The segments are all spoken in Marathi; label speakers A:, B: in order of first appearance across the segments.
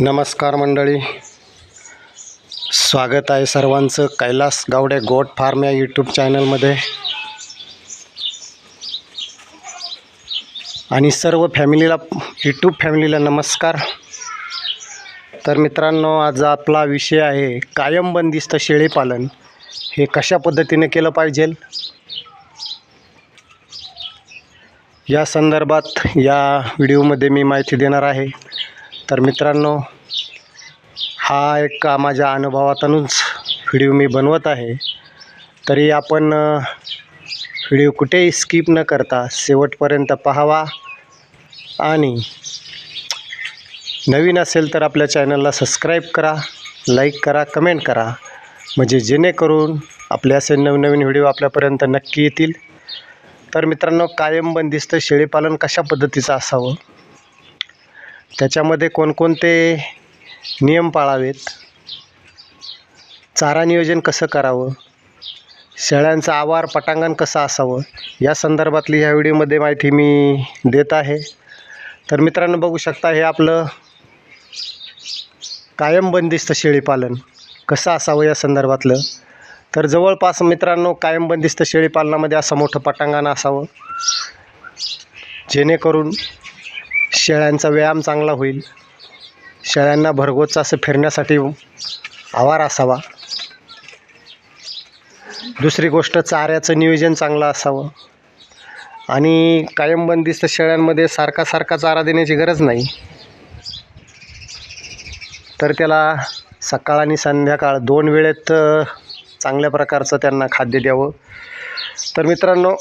A: नमस्कार मंडळी. स्वागत आहे सर्वांचं. कैलास गावडे गोट फार्म या यूट्यूब चॅनलमध्ये. आणि सर्व फॅमिलीला यूट्यूब फॅमिलीला नमस्कार. तर मित्रांनो आज आपला विषय आहे कायम बंदिस्त शेळीपालन. हे कशा पद्धतीने केलं पाहिजे? या संदर्भात या व्हिडिओमध्ये मी माहिती देणार आहे. तर मित्रांनो हा एक माझ्या अनुभवातूनच व्हिडिओ मी बनवत आहे. तरी आपण व्हिडिओ कुठेही स्किप न करता शेवटपर्यंत पाहावा. आणि नवीन असेल तर आपल्या चॅनलला सबस्क्राईब करा लाईक करा कमेंट करा. म्हणजे जेणेकरून आपले असे नवनवीन व्हिडिओ आपल्यापर्यंत नक्की येतील. तर मित्रांनो कायम बंदिस्त शेळीपालन कशा पद्धतीचं असावं? त्याच्यामध्ये कोणकोणते नियम पाळावेत? चारा नियोजन कसं करावं? शेळ्यांचं आवार पटांगण कसं असावं? या संदर्भातली ह्या व्हिडिओमध्ये माहिती मी देत आहे. तर मित्रांनो बघू शकता हे आपलं कायम बंदिस्त शेळीपालन कसं असावं या संदर्भातलं. तर जवळपास मित्रांनो कायम बंदिस्त शेळीपालनामध्ये असं मोठं पटांगण असावं. जेणेकरून शेळ्यांचा व्यायाम चांगला होईल. शेळ्यांना भरगोच असं फिरण्यासाठी आवार असावा. दुसरी गोष्ट चाऱ्याचं नियोजन चांगलं असावं. आणि कायम बंदिस्त शेळ्यांमध्ये सारखा सारखा चारा देण्याची गरज नाही. तर त्याला सकाळ आणि संध्याकाळ दोन वेळेत चांगल्या प्रकारचं त्यांना खाद्य द्यावं. तर मित्रांनो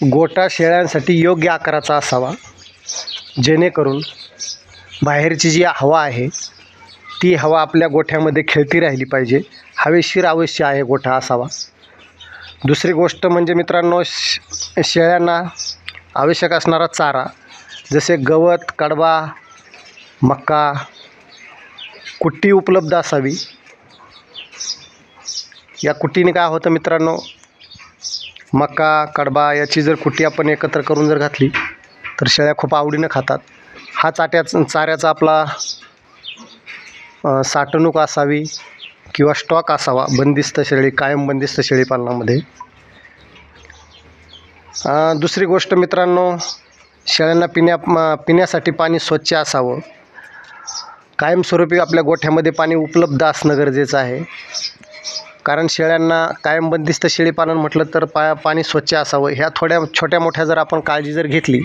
A: गोटा शेळ्यांसाठी योग्य आकाराचा असावा जेणेकरून बाहेरची जी हवा आहे ती हवा आपल्या गोठ्यामध्ये खेळती राहिली पाहिजे. हवेशीर अवश्य आहे गोठा असावा. दुसरी गोष्ट म्हणजे मित्रांनो श शेळ्यांना आवश्यक असणारा चारा जसे गवत कडवा मका कुट्टी उपलब्ध असावी. या कुट्टीने काय होतं मित्रांनो मका कडबा याची जर कुट्टी आपण एकत्र करून जर घातली तर शेळ्या खूप आवडीनं खातात. हा चाट्या चाऱ्याचा आपला साठवणूक असावी किंवा स्टॉक असावा बंदिस्त शेळी कायम बंदिस्त शेळीपालनामध्ये पालनामध्ये. दुसरी गोष्ट मित्रांनो शेळ्यांना पिण्या पिण्यासाठी पाणी स्वच्छ असावं. कायमस्वरूपी आपल्या गोठ्यामध्ये पाणी उपलब्ध असणं गरजेचं आहे. कारण शेळ्यांना कायम बंदिस्त शेळीपालन म्हटलं तर पा पाणी स्वच्छ असावं. ह्या थोड्या छोट्या मोठ्या जर आपण काळजी जर घेतली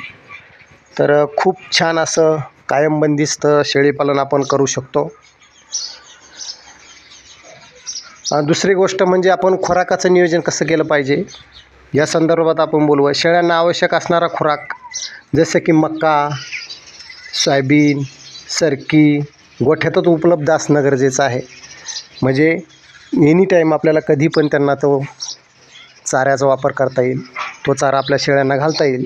A: तर खूप छान असं कायम बंदिस्त शेळीपालन आपण करू शकतो. दुसरी गोष्ट म्हणजे आपण खुराकाचं नियोजन कसं केलं पाहिजे या संदर्भात आपण बोलूया शेळ्यांना आवश्यक असणारा खुराक जसं की मका सोयाबीन सरकी गोठ्यातच उपलब्ध असणं गरजेचं आहे. म्हणजे एनी टाईम आपल्याला कधी पण त्यांना तो चाऱ्याचा वापर करता येईल तो चारा आपल्या शेळ्यांना घालता येईल.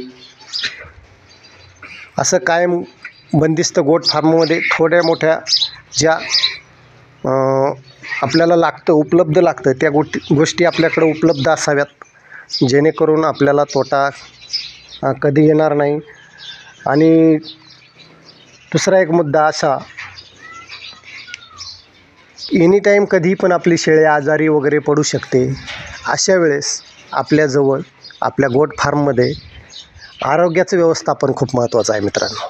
A: असं कायम बंदिस्त गोट फार्ममध्ये थोड्या मोठ्या ज्या आपल्याला लागतं उपलब्ध लागतं त्या गोष्टी गोष्टी आपल्याकडे उपलब्ध असाव्यात. जेणेकरून आपल्याला तोटा कधी येणार नाही. आणि दुसरा एक मुद्दा असा एनी टाईम कधी पण आपली शेळी आजारी वगैरे पडू शकते अशा वेळेस आपल्याजवळ आपल्या गोट फार्ममध्ये आरोग्याचं व्यवस्थापन खूप महत्त्वाचं आहे मित्रांनो.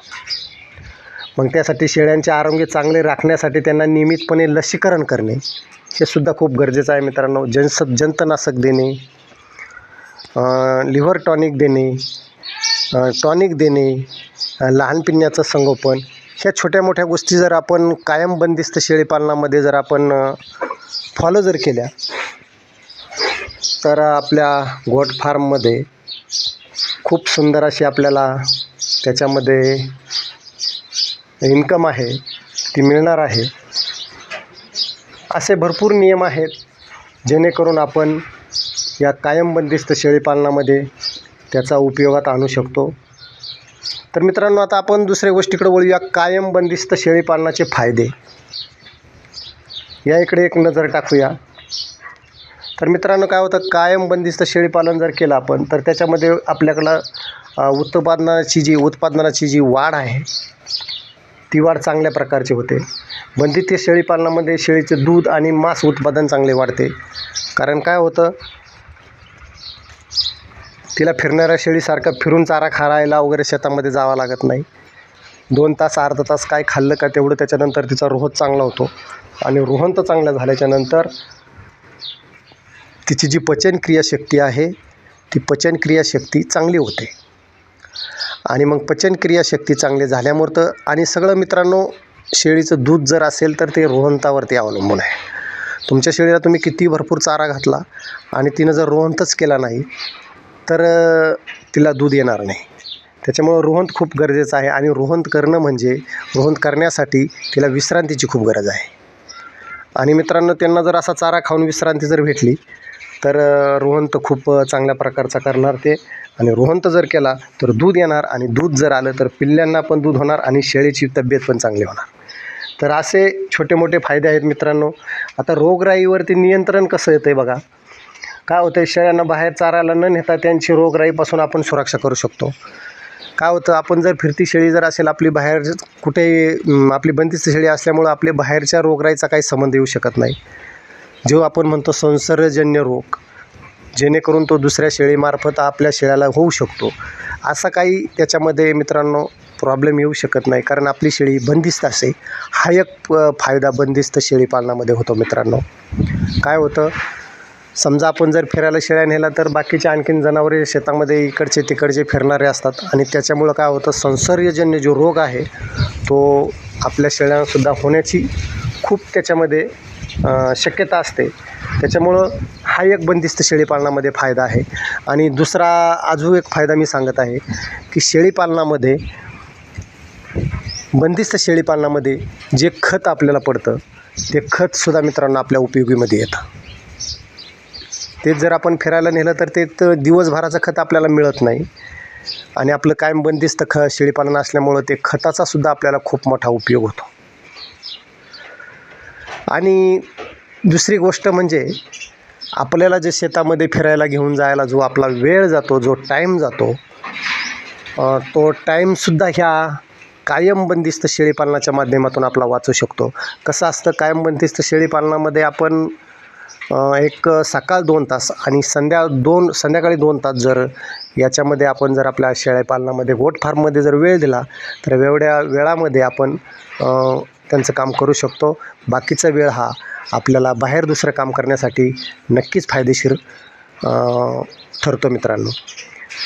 A: मग त्यासाठी शेळ्यांचे आरोग्य चांगले राखण्यासाठी त्यांना नियमितपणे लसीकरण करणे हे सुद्धा खूप गरजेचं आहे मित्रांनो. जंस जंतनाशक देणे लिव्हर टॉनिक देणे टॉनिक देणे लहान पिण्याचं संगोपन ह्या छोट्या मोठ्या गोष्टी जर आपण कायम बंदिस्त शेळीपालनामध्ये जर आपण फॉलो जर केल्या तर आपल्या गोट फार्ममध्ये खूप सुंदर अशी आपल्याला त्याच्यामध्ये इन्कम आहे ती मिळणार आहे. असे भरपूर नियम आहेत जेणेकरून आपण या कायम बंदिस्त शेळीपालनामध्ये त्याचा उपयोगात आणू शकतो. तर मित्रांनो आता आपण दुसऱ्या गोष्टीकडे वळूया. कायम बंदिस्त शेळीपालनाचे फायदे. या इकडे एक नजर टाकूया. तर मित्रांनो काय होतं? कायम बंदिस्त शेळीपालन जर केलं आपण तर त्याच्यामध्ये आपल्याकडं उत्पादनाची जी उत्पादनाची जी वाढ आहे ती वाढ चांगल्या प्रकारची होते. बंदिस्त शेळीपालनामध्ये शेळीचे दूध आणि मांस उत्पादन चांगले वाढते. कारण काय होतं? तिला फिरणाऱ्या शेळीसारखं फिरून चारा खारायला वगैरे शेतामध्ये जावं लागत नाही. दोन तास अर्धा तास काय खाल्लं का तेवढं त्याच्यानंतर तिचा रोहत चांगला होतो. आणि रोहंत चांगला झाल्याच्यानंतर तिची जी पचनक्रियाशक्ती आहे ती पचनक्रियाशक्ती चांगली होते. आणि मग पचनक्रियाशक्ती चांगली झाल्यामुळं तर आणि सगळं मित्रांनो शेळीचं दूध जर असेल तर ते रोहंतावरती अवलंबून आहे. तुमच्या शेळीला तुम्ही किती भरपूर चारा घातला आणि तिनं जर रोहंतच केला नाही तर तिला दूध येणार नाही. त्याच्यामुळं रोहंत खूप गरजेचं आहे आणि रोहंत करणं म्हणजे रोहंत करण्यासाठी तिला विश्रांतीची खूप गरज आहे. आणि मित्रांनो त्यांना जर असा चारा खाऊन विश्रांती जर भेटली तर रोहंत खूप चांगल्या प्रकारचा करणार ते. आणि रोहंत जर केला तर दूध येणार आणि दूध जर आलं तर पिल्ल्यांना पण दूध होणार आणि शेळीची तब्येत पण चांगली होणार. तर असे छोटे मोठे फायदे आहेत मित्रांनो. आता रोगराईवरती नियंत्रण कसं येतं आहे बघा. काय होतं शेळ्यांना बाहेर चारायला न नेता त्यांची रोगराईपासून आपण सुरक्षा करू शकतो. काय होतं आपण जर फिरती शेळी जर असेल आपली बाहेर कुठे आपली बंदिस्त शेळी असल्यामुळं आपले बाहेरच्या रोगराईचा काही संबंध येऊ शकत नाही. जो आपण म्हणतो संसर्गजन्य रोग जेणेकरून तो दुसऱ्या शेळीमार्फत आपल्या शेळ्याला होऊ शकतो. असा काही त्याच्यामध्ये मित्रांनो प्रॉब्लेम येऊ शकत नाही. कारण आपली शेळी बंदिस्त असे हा एक फायदा बंदिस्त शेळी पालनामध्ये होतो मित्रांनो. काय होतं समजा आपण जर फिरायला शेळ्या नेला तर बाकीचे आणखीन जनावरे शेतामध्ये इकडचे तिकडचे फिरणारे असतात आणि त्याच्यामुळं काय होतं संसर्गजन्य जो रोग आहे तो आपल्या शेळ्यांसुद्धा होण्याची खूप त्याच्यामध्ये शक्यता असते. त्याच्यामुळं हा एक बंदिस्त शेळीपालनामध्ये फायदा आहे. आणि दुसरा अजून एक फायदा मी सांगत आहे की शेळीपालनामध्ये बंदिस्त शेळीपालनामध्ये जे खत आपल्याला पडतं ते खतसुद्धा मित्रांनो आपल्या उपयोगीमध्ये येतं. तेच जर आपण फिरायला नेलं तर ते तर दिवसभराचं खत आपल्याला मिळत नाही. आणि आपलं कायम बंदिस्त ख शेळीपालन असल्यामुळं ते खताचा सुद्धा आपल्याला खूप मोठा उपयोग होतो. आणि दुसरी गोष्ट म्हणजे आपल्याला जे शेतामध्ये फिरायला घेऊन जायला जो आपला वेळ जातो जो टाईम जातो तो टाईमसुद्धा ह्या कायम बंदिस्त शेळीपालनाच्या माध्यमातून आपला वाचू शकतो. कसं असतं कायम बंदिस्त शेळीपालनामध्ये आपण एक सकाळ दोन तास आणि संध्या दोन संध्याकाळी दोन तास जर याच्यामध्ये आपण जर आपल्या शेळीपालनामध्ये गोट फार्ममध्ये जर वेळ दिला तर एवढ्या वेळामध्ये आपण त्यांचं काम करू शकतो. बाकीचा वेळ हा आपल्याला बाहेर दुसरं काम करण्यासाठी नक्कीच फायदेशीर ठरतो मित्रांनो.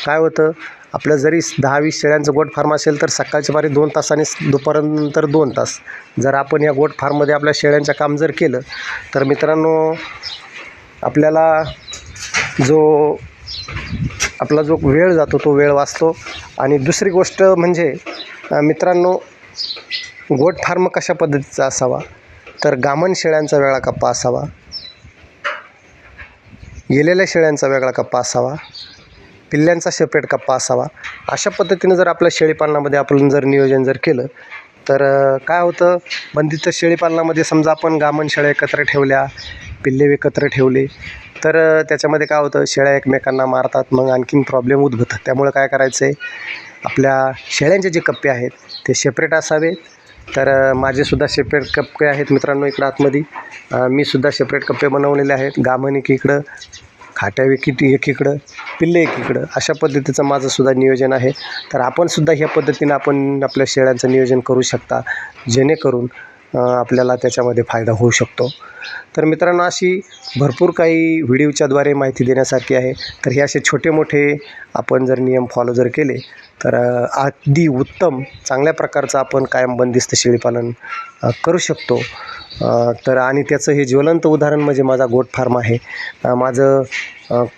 A: काय होतं? आपलं जरी दहा वीस शेळ्यांचं गोट फार्म असेल तर सकाळच्या पारी दोन तास आणि दुपारनंतर दोन तास. जर आपण या गोट फार्ममध्ये आपल्या शेळ्यांचं काम जर केलं तर मित्रांनो आपल्याला जो आपला जो वेळ जातो तो वेळ वाचतो. आणि दुसरी गोष्ट म्हणजे मित्रांनो गोट फार्म कशा पद्धतीचा असावा? तर गामन शेळ्यांचा वेगळा कप्पा असावा. गेलेल्या शेळ्यांचा वेगळा कप्पा असावा. पिल्ल्यांचा सेपरेट कप्पा असावा. अशा पद्धतीनं जर आपल्या शेळीपालनामध्ये आपण जर नियोजन जर केलं तर काय होतं? बंदिस्त शेळीपालनामध्ये समजा आपण गामण शेळ्या एकत्र ठेवल्या पिल्ले एकत्र ठेवले तर त्याच्यामध्ये काय होतं? शेळ्या एकमेकांना मारतात मग आणखीन प्रॉब्लेम उद्भवतात. त्यामुळं काय करायचं आहे आपल्या शेळ्यांचे जे कप्पे आहेत ते सेपरेट असावे तर माझेसुद्धा सेपरेट कप्पे आहेत मित्रांनो इकडं आतमध्ये. मीसुद्धा मी सुद्धा सेपरेट कप्पे बनवलेले आहेत. गामण एकीकडं खाट्या एकी एकीकडं पिल्ले एकीकडं अशा पद्धतीचं माझं सुद्धा नियोजन आहे. तर आपणसुद्धा ह्या पद्धतीनं आपण आपल्या शेळ्यांचं नियोजन करू शकता जेणेकरून आपल्याला त्याच्यामध्ये फायदा होऊ शकतो. तर मित्रांनो अशी भरपूर काही व्हिडिओच्याद्वारे माहिती देण्यासारखी आहे. तर हे असे छोटे मोठे आपण जर नियम फॉलो जर केले तर अगदी उत्तम चांगल्या प्रकारचं आपण कायम बंदिस्त शेळीपालन करू शकतो. तर आणि त्याचं हे ज्वलंत उदाहरण म्हणजे माझा गोट फार्म आहे. माझं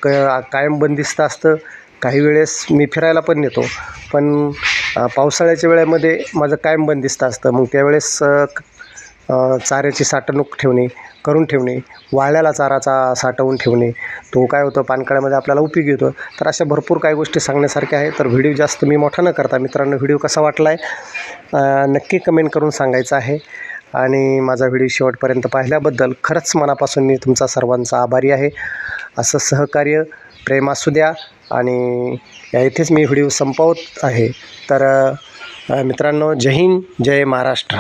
A: क कायम बंदिस्त असतं. काही वेळेस मी फिरायला पण नेतो पण पावसाळ्याच्या वेळेमध्ये माझं कायम बंदिस्त असतं. मग त्यावेळेस चाऱ्याची साठवणूक ठेवणे करून ठेवणे वाळल्याला चाराचा साठवून ठेवणे तो काय होतं पानकाळ्यामध्ये आपल्याला उपयोगी होतो तर अशा भरपूर काही गोष्टी सांगण्यासारख्या आहे तर व्हिडिओ जास्त मी मोठा न करता मित्रांनो व्हिडिओ कसा वाटला आहे नक्की कमेंट करून सांगायचं आहे. आणि माझा व्हिडिओ शेवटपर्यंत पाहिल्याबद्दल खरंच मनापासून मी तुमचा सर्वांचा आभारी आहे. असं सहकार्य प्रेम असू द्या. आणि या इथेच मी व्हिडिओ संपवत आहे. तर मित्रांनो जय हिंद जय महाराष्ट्र.